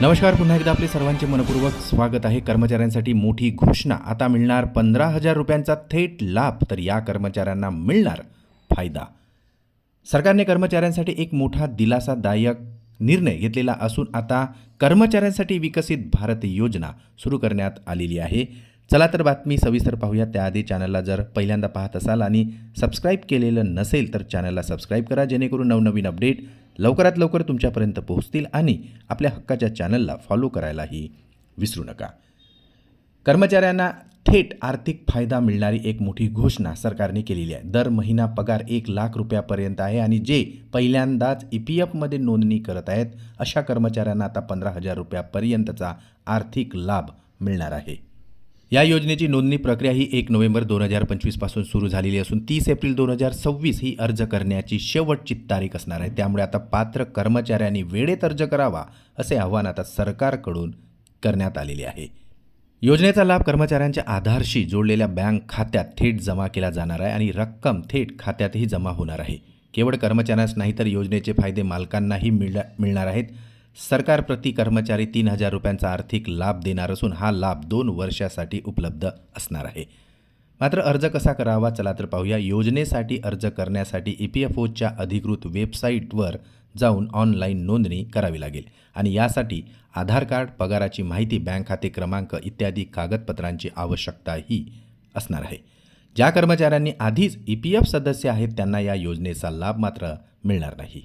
नमस्कार पुन्हा एकदा आपले सर्वांचे मनपूर्वक स्वागत आहे. कर्मचाऱ्यांसाठी मोठी घोषणा. आता मिळणार पंधरा हजार रुपयांचा थेट लाभ तर या कर्मचाऱ्यांना मिळणार फायदा. सरकारने कर्मचाऱ्यांसाठी एक मोठा दिलासादायक निर्णय घेतलेला असून आता कर्मचाऱ्यांसाठी विकसित भारत योजना सुरू करण्यात आलेली आहे. चला तर बातमी सविस्तर पाहूया. त्याआधी चॅनलला जर पहिल्यांदा पाहत असाल आणि सबस्क्राईब केलेलं नसेल तर चॅनलला सबस्क्राईब करा जेणेकरून नवनवीन अपडेट लवकरात लवकर तुमच्यापर्यंत पोहोचतील आणि आपल्या हक्काच्या चॅनलला फॉलो करायलाही विसरू नका. कर्मचाऱ्यांना थेट आर्थिक फायदा मिळणारी एक मोठी घोषणा सरकारने केलेली आहे. दर महिना पगार एक लाख रुपयापर्यंत आहे आणि जे पहिल्यांदाच ई पी एफमध्ये नोंदणी करत आहेत अशा कर्मचाऱ्यांना आता पंधरा हजार रुपयापर्यंतचा आर्थिक लाभ मिळणार आहे. या योजनेची नोंदणी प्रक्रिया ही एक नोव्हेंबर दोन हजार पंचवीसपासून सुरू झालेली असून तीस एप्रिल दोन हजार सव्वीस ही अर्ज करण्याची शेवटची तारीख असणार आहे. त्यामुळे आता पात्र कर्मचाऱ्यांनी वेळेत अर्ज करावा असे आवाहन आता सरकारकडून करण्यात आलेले आहे. योजनेचा लाभ कर्मचाऱ्यांच्या आधारशी जोडलेल्या बँक खात्यात थेट जमा केला जाणार आहे आणि रक्कम थेट खात्यातही जमा होणार आहे. केवळ कर्मचाऱ्यांस नाही तर योजनेचे फायदे मालकांनाही मिळ मिळणार आहेत. सरकार प्रति कर्मचारी तीन हजार रुपयांचा आर्थिक लाभ देणार असून हा लाभ दोन वर्षासाठी उपलब्ध असणार आहे. मात्र अर्ज कसा करावा चला तर पाहूया. योजनेसाठी अर्ज करण्यासाठी ई पी एफ ओच्या अधिकृत वेबसाईटवर जाऊन ऑनलाईन नोंदणी करावी लागेल आणि यासाठी आधार कार्ड पगाराची माहिती बँक खाते क्रमांक इत्यादी कागदपत्रांची आवश्यकताही असणार आहे. ज्या कर्मचाऱ्यांनी आधीच ई पी एफ सदस्य आहेत त्यांना या योजनेचा लाभ मात्र मिळणार नाही.